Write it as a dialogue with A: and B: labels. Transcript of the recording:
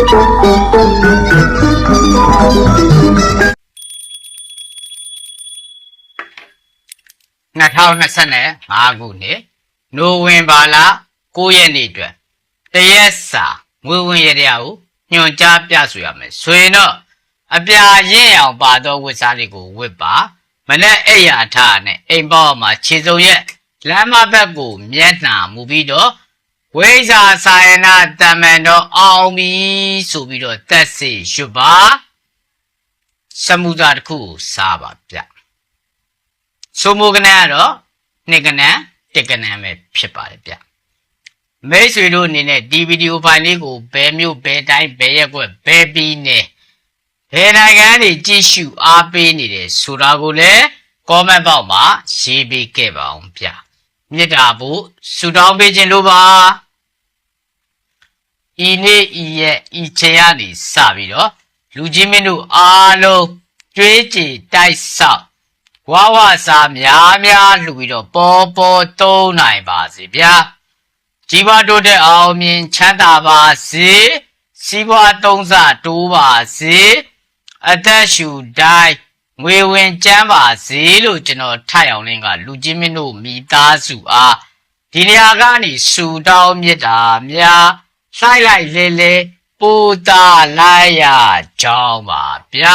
A: 2025ခုနှစ်နိုဝင်ဘာလ9ရက်နေ့အတွက်တရက်စာငွေဝင်ရတဲ့ကိုညွှန်ကြားပြဆိုရမယ်ဆိုရင်တော့အပြာရင့်အောင်ပါသောဝတ်စားတွေကိုဝတ်ပါမနဲ့အိယာထနဲ့အိမ်ပေါက်မှာခြေစုံရက်လမ်းမဘက်ကိုမျက်နှာမူပြီးတော့ ဝိဇာစာယနာတမန်တော်အောင်ပြီဆိုပြီးတော့တက်စီရွတ်ပါစမှုသားတစ်ခုကိုစားပါဗျဆိုမိုကနန်းကတော့နှစ်ကနန်းတစ်ကနန်းပဲဖြစ်ပါတယ်ဗျမိတ်ဆွေတို့အနေနဲ့ဒီဗီဒီယိုဖိုင်လေးကိုဘယ်မျိုးဘယ်တိုင်းဘယ်ရက်ကွက်ဘယ်ပြီးနေဘယ်နိုင်ငံတွေကြည့်ရှုအားပေးနေတယ်ဆိုတာကိုလည်း comment box မှာရေးပေးခဲ့ပါအောင်ဗျ မြစ်တာဖို့ဆူတောင်းပေးခြင်းလို့ပါဤနေ့ဤရက်ဤချိန်ကနေစပြီးတော့လူချင်းမင်းတို့အားလုံးကြွေးကြည်တိုက်ဆောက်ဝါဝစာများများလှူပြီးတော့ပေါ်ပေါ်တုံးနိုင်ပါစေဗျာကြီးပွားတိုးတဲ့အောင်မြင်ချမ်းသာပါစေစီးပွားသုံးစတိုးပါစေအသက်ရှူတိုင်း ငွေဝင်ကျန်းပါစေလို့ကျွန်တော်ထပ်အောင်လင်းကလူကြီးမင်းတို့မိသားစုအားဒီနေရာကနေဆူတောင်းမြတ်တာများလှိုက်လိုက်လေလေပူတာလိုက်ရကြောင်းပါဗျာ